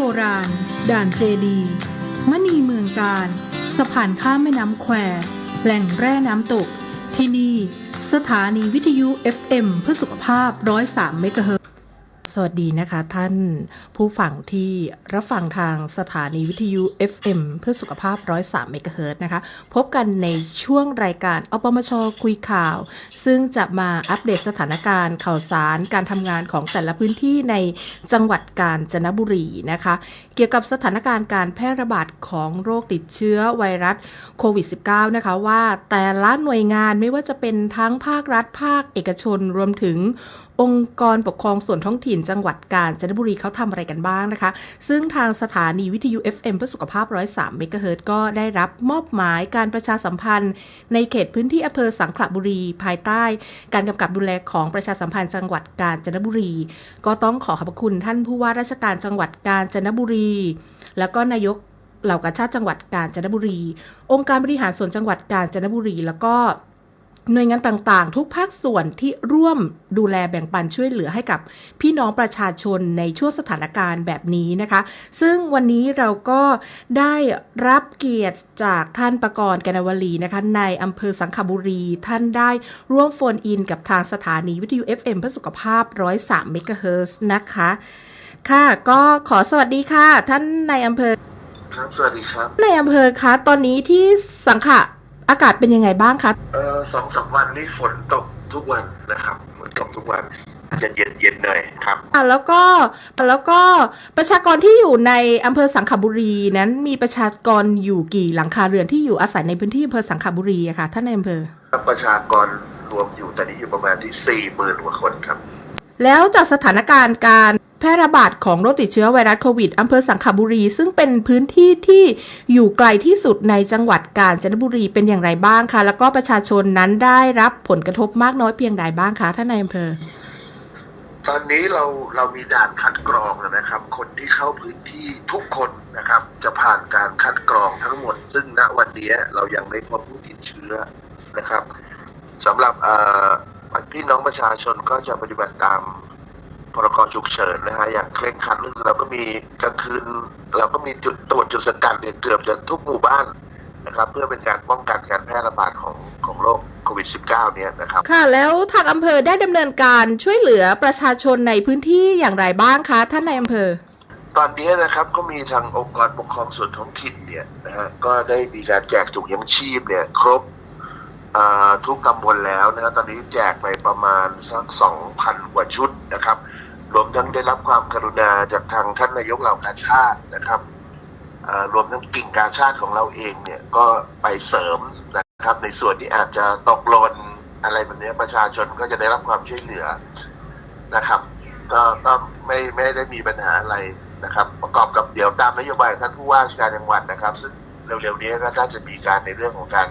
โบราณ ด่านเจดี มณีเมืองการ สะพานข้ามแม่น้ำแคว แหล่งแร่น้ำตก ที่นี่ สถานีวิทยุ FM เพื่อสุขภาพ 103 เมกะเฮิรตซ์ สวัสดีนะคะท่านผู้ฟังที่รับฟังทางสถานีวิทยุ FM เพื่อสุขภาพ 103 เมกะเฮิรต์นะคะ พบกันในช่วงรายการอปมชคุยข่าว ซึ่งจะมาอัปเดตสถานการณ์ข่าวสารการทำงานของแต่ละพื้นที่ในจังหวัดกาญจนบุรีนะคะ เกี่ยวกับสถานการณ์การแพร่ระบาดของโรคติดเชื้อไวรัสโควิด -19 นะคะว่าแต่ละหน่วยงานไม่ว่าจะเป็นทั้งภาครัฐภาคเอกชนรวมถึง องค์กรปกครองส่วนท้องถิ่นจังหวัดกาญจนบุรีเขาทำอะไรกันบ้างนะคะ ซึ่งทางสถานีวิทยุ FM เพื่อสุขภาพ 103 เมกะเฮิรตก็ได้รับมอบหมายการประชาสัมพันธ์ ในเขตพื้นที่อำเภอสังขละบุรี ภายใต้ การกำกับดูแลของประชาสัมพันธ์จังหวัดกาญจนบุรี ก็ต้องขอขอบคุณท่านผู้ว่าราชการจังหวัดกาญจนบุรี แล้วก็นายกเหล่ากาชาติจังหวัดกาญจนบุรี องค์การบริหารส่วนจังหวัดกาญจนบุรี แล้วก็ หน่วยงานต่างๆ ทุกภาคส่วนที่ร่วมดูแลแบ่งปันช่วยเหลือให้กับพี่น้องประชาชนในช่วงสถานการณ์แบบนี้นะคะ ซึ่งวันนี้เราก็ได้รับเกียรติจากท่านประกรณ์กนวลีนะคะในอำเภอสังขบุรี ท่านได้ร่วมโฟนอินกับทางสถานีวิทยุ FM เพื่อสุขภาพ 103 เมกะเฮิรตซ์นะคะ ค่ะ ก็ขอสวัสดีค่ะ ท่านในายอำเภอ ครับ สวัสดีครับ ในายอำเภอคะ ตอนนี้ที่สังขะ อากาศเป็นยังไงบ้างคะ เอ่อสองสามวันนี้ฝนตกทุกวันนะครับฝนตกทุกวันเย็นเย็นเย็นหน่อยครับอะแล้วก็แล้วก็ประชากรที่อยู่ในอำเภอสังขบุรีนั้นมีประชากรอยู่กี่หลังคาเรือนที่อยู่อาศัยในพื้นที่อำเภอสังขบุรีอะค่ะท่านในอำเภอประชากรรวมอยู่ตอนนี้อยู่ประมาณที่สี่หมื่นกว่าคนครับ แล้วจากสถานการณ์การ แพร่ระบาดของโรคติดเชื้อไวรัสโควิดอำเภอสังขบุรี ซึ่งเป็นพื้นที่ที่อยู่ไกลที่สุดในจังหวัดกาญจนบุรีเป็นอย่างไรบ้างคะ แล้วก็ประชาชนนั้นได้รับผลกระทบมากน้อยเพียงใดบ้างคะท่านในอำเภอ ตอนนี้เราเรามีด่านคัดกรองแล้วนะครับ คนที่เข้าพื้นที่ทุกคนนะครับ จะผ่านการคัดกรองทั้งหมด ซึ่งณวันนี้เรายังไม่พบผู้ติดเชื้อนะครับสำหรับพี่น้องประชาชนก็จะปฏิบัติตาม พรกฉุกเฉินนะฮะอย่างเคร่งครัดก็คือเราก็มีกลางคืน เราก็มีจุดตรวจจุดสกัดเนี่ยเกือบจะทุกหมู่บ้านนะครับ เพื่อเป็นการป้องกันการแพร่ระบาดของของโรคโควิด -19 เนี่ยนะครับ ค่ะ แล้วทางอำเภอได้ดำเนินการช่วยเหลือประชาชนในพื้นที่อย่างไรบ้างคะท่านในอำเภอ ตอนนี้นะครับก็มีทางองค์กรปกครองส่วนท้องถิ่นเนี่ยนะฮะก็ได้มีการแจกถุงยังชีพเนี่ยครบอ่าทุกตำบลแล้วนะครับตอนนี้แจกไปประมาณสักสองพันกว่าชุดนะครับ รวมทั้งได้รับความกรุณาจากทางท่านนายกเหล่ากาชาตินะครับรวมทั้งกิ่งกาชาติของเราเองเนี่ยก็ไปเสริมนะครับ ในส่วนที่อาจจะตกหล่นอะไรแบบนี้ประชาชนก็จะได้รับความช่วยเหลือนะครับ ก็ก็ไม่ไม่ได้มีปัญหาอะไรนะครับ ประกอบกับเดี๋ยวตามนโยบายท่านผู้ว่าราชการจังหวัดนะครับ ซึ่งเร็วๆนี้ก็น่าจะมีการในเรื่องของการ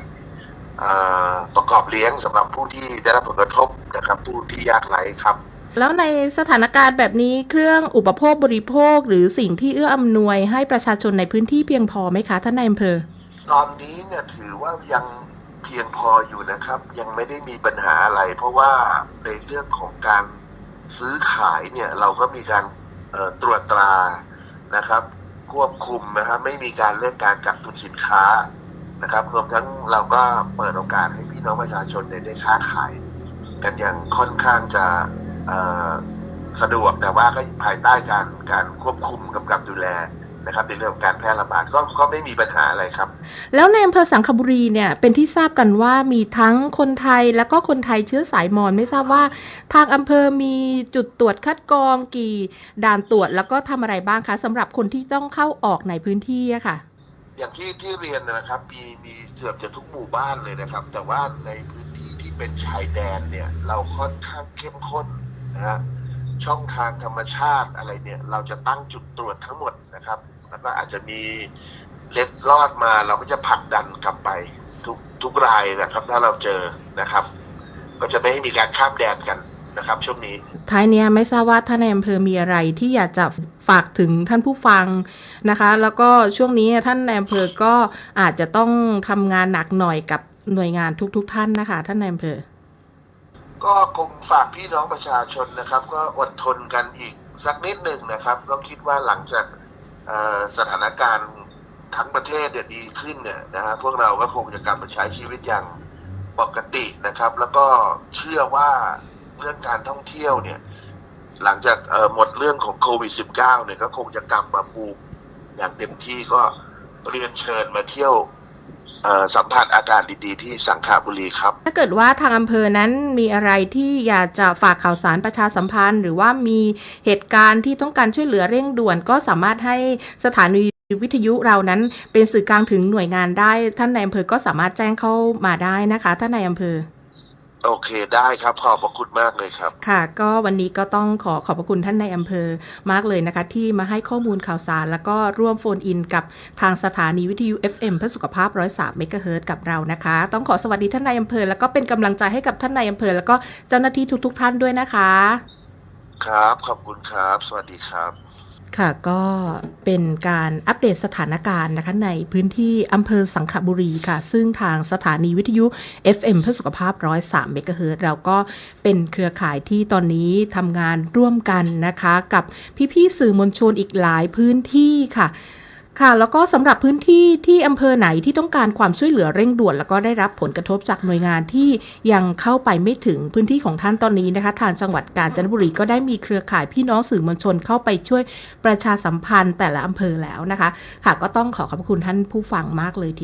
ประกอบเลี้ยงสำหรับผู้ที่ได้รับผลกระทบนะครับ ผู้ที่ยากไร้ครับ แล้วในสถานการณ์แบบนี้เครื่องอุปโภคบริโภค หรือสิ่งที่เอื้ออำนวยให้ประชาชนในพื้นที่เพียงพอไหมคะท่านนายอำเภอ ตอนนี้เนี่ยถือว่ายังเพียงพออยู่นะครับ ยังไม่ได้มีปัญหาอะไร เพราะว่าในเรื่องของการซื้อขายเนี่ยเราก็มีการตรวจตรานะครับ ควบคุมนะครับไม่มีการเรื่องการกักตุนสินค้านะครับรวมทั้งเราก็เปิดโอกาสให้พี่น้องประชาชนเนี่ยได้ค้าขาย กันอย่างค่อนข้างจะ สะดวกแต่ว่าก็ภายใต้การการควบคุมกำกับดูแลนะครับในเรื่องของการแพร่ระบาดก็ก็ไม่มีปัญหาอะไรครับ แล้วในอำเภอสังขบุรีเนี่ยเป็นที่ทราบกันว่ามีทั้งคนไทยแล้วก็คนไทยเชื้อสายมอญไม่ทราบว่า ทางอำเภอมีจุดตรวจคัดกรองกี่ ด่านตรวจแล้วก็ทำอะไรบ้างคะสำหรับคนที่ต้องเข้าออกในพื้นที่อะค่ะ อย่างที่ที่เรียนนะครับ มีมีเกือบจะทุกหมู่บ้านเลยนะครับ แต่ว่าในพื้นที่ที่เป็นชายแดนเนี่ย เราค่อนข้างเข้มข้น นะฮะช่องทางธรรมชาติอะไรเนี่ยเราจะตั้งจุดตรวจทั้งหมดนะครับแล้วก็อาจจะมีเล็ดลอดมาเราก็จะผลักดันกลับไปทุกทุกรายนะครับ ถ้าเราเจอนะครับ ก็จะไม่ให้มีการข้ามแดนกันนะครับช่วงนี้ท้ายเนี้ยไม่ทราบว่าท่านในอำเภอมีอะไรที่อยากจะฝากถึงท่านผู้ฟังนะคะ แล้วก็ช่วงนี้ท่านในอำเภอก็อาจจะต้องทำงานหนักหน่อยกับหน่วยงานทุก ๆทท่านนะคะ ท่านในอำเภอ ก็คงฝากพี่น้องประชาชนนะครับ ก็อดทนกันอีกสักนิดหนึ่งนะครับ ก็คิดว่าหลังจากสถานการณ์ทั้งประเทศเนี่ยดีขึ้นเนี่ยนะฮะพวกเราก็คงจะกลับมาใช้ชีวิตอย่างปกตินะครับ แล้วก็เชื่อว่าเรื่องการท่องเที่ยวเนี่ย หลังจากหมดเรื่องของโควิด -19 เนี่ยก็คงจะกลับมาบูมอย่างเต็มที่ก็เรียนเชิญมาเที่ยว สัมผัสอากาศดีๆ ที่สังขบุรีครับ ถ้าเกิดว่าทางอำเภอนั้นมีอะไรที่อยากจะฝากข่าวสารประชาสัมพันธ์ หรือว่ามีเหตุการณ์ที่ต้องการช่วยเหลือเร่งด่วนก็สามารถให้สถานีวิทยุเรานั้นเป็นสื่อกลางถึงหน่วยงานได้ ท่านในายอำเภอก็สามารถแจ้งเข้ามาได้นะคะ ท่านในายอำเภอ โอเคได้ครับ ขอบพระคุณมากเลยครับ ค่ะ ก็วันนี้ก็ต้องขอขอบพระคุณท่านในายอำเภอมากเลยนะคะ ที่มาให้ข้อมูลข่าวสาร แล้วก็ร่วมโฟนอินกับทางสถานีวิทยุ FM เพื่อสุขภาพ 103เมกะเฮิรตซ์กับเรานะคะ ต้องขอสวัสดีท่านนายอำเภอแล้วก็เป็นกำลังใจให้กับท่านนายอำเภอแล้วก็เจ้าหน้าที่ทุก ๆ ท่านด้วยนะคะ ครับ ขอบคุณครับ สวัสดีครับ ค่ะก็เป็นการอัปเดตสถานการณ์นะคะในพื้นที่อำเภอสังขบุรีค่ะ ซึ่งทางสถานีวิทยุ FM เพื่อสุขภาพ 103 เมกะเฮิรตซ์เราก็เป็นเครือข่ายที่ตอนนี้ทำงานร่วมกันนะคะ กับพี่ๆสื่อมวลชนอีกหลายพื้นที่ค่ะ ค่ะ แล้วก็สำหรับพื้นที่ที่อำเภอไหนที่ต้องการความช่วยเหลือเร่งด่วน แล้วก็ได้รับผลกระทบจากหน่วยงานที่ยังเข้าไปไม่ถึงพื้นที่ของท่านตอนนี้นะคะ ทางจังหวัดกาญจนบุรีก็ได้มีเครือข่ายพี่น้องสื่อมวลชนเข้าไปช่วยประชาสัมพันธ์แต่ละอำเภอแล้วนะคะ ค่ะก็ต้องขอขอบคุณท่านผู้ฟังมากเลยที